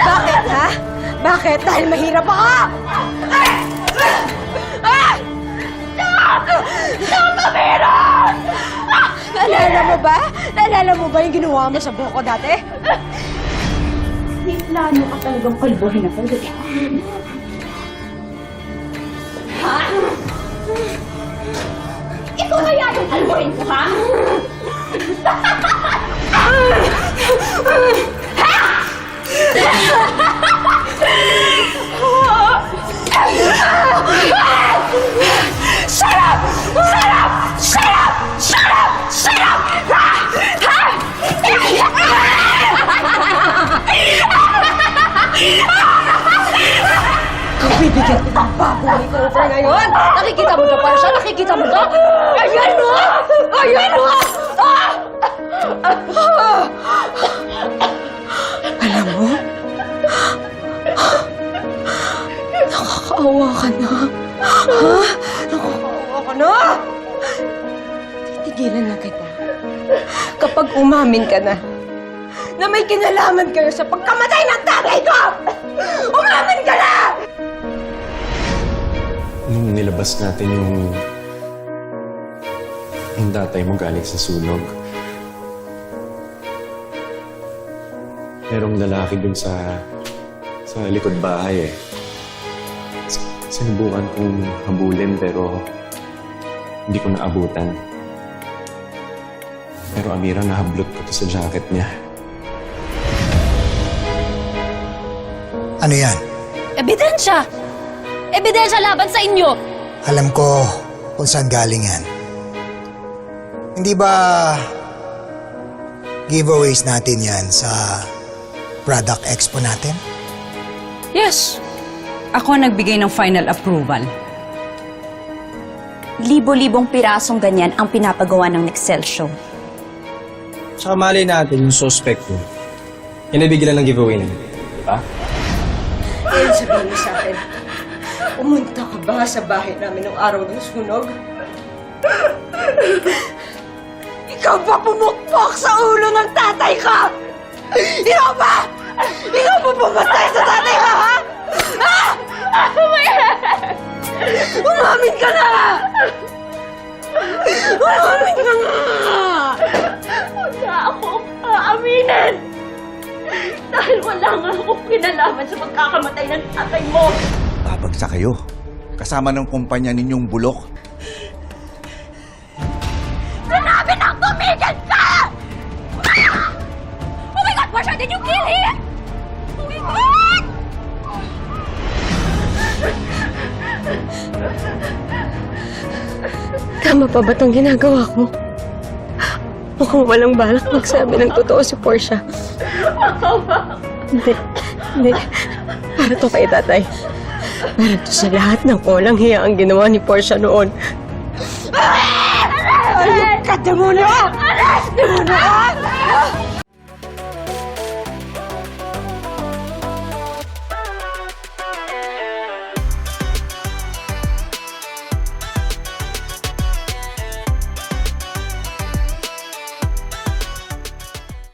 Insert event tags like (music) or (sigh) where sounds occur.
Bakit, ha? Bakit? Dahil mahirap ako? Ah! Naalala mo ba? Naalala mo ba yung ginawa mo sa buhok ko dati? May plano ka talagang kalbuhin ako, di? Ha? Ikaw kaya yung kalbuhin ko, ha? (laughs) baboy ko over ngayon, nakikita mo na para siya, nakikita mo na? Ayan mo! Ayan! Ah! Ah! Alam mo, nakakaawa ka na. Ha? Nakakaawa ka na? Titigilan na kita. Kapag umamin ka na, na may kinalaman kayo sa pagkamatay ng tatay ko! Nung nilabas natin yung... yung tatay mo galing sa sunog. Merong lalaki dun sa... sa likod bahay eh. Sinubukan kong habulin pero... hindi ko naabutan. Pero Amira, nahablot ko to sa jacket niya. Ano yan? Ebidensya! Ebidensya laban sa inyo! Alam ko kung saan galing yan. Hindi ba giveaways natin yan sa product expo natin? Yes. Ako ang nagbigay ng final approval. Libo-libong pirasong ganyan ang pinapagawa ng Nexel Show. Tsaka malay natin yung suspect ko. Yung nabigyan ng giveaway na yun. Diba? Ngayon sabihin mo sa akin, pumunta ka ba sa bahay namin ng araw ng sunog? Ikaw ba pumukpok sa ulo ng tatay ko? Ikaw ba? Ikaw ba pumatay sa tatay ko, ha? Ha? Umamin ka na! Umamin ka na! Wala akong aaminin! Dahil wala nga akong kinalaman sa pagkakamatay ng tatay mo! Babagsak kayo. Kasama ng kumpanya ninyong bulok. Sinabi na tumigil ka! Ah! Oh my God, Marsha, did you kill him? Oh my God! Tama pa ba itong ginagawa ko? Mukhang walang balak magsabi ng totoo si Portia. Hindi. Hindi. Para to kay tatay. Para to sa lahat ng kulang hiya ang ginawa ni Portia noon. Ayok ka, demonyo! Demonyo ka!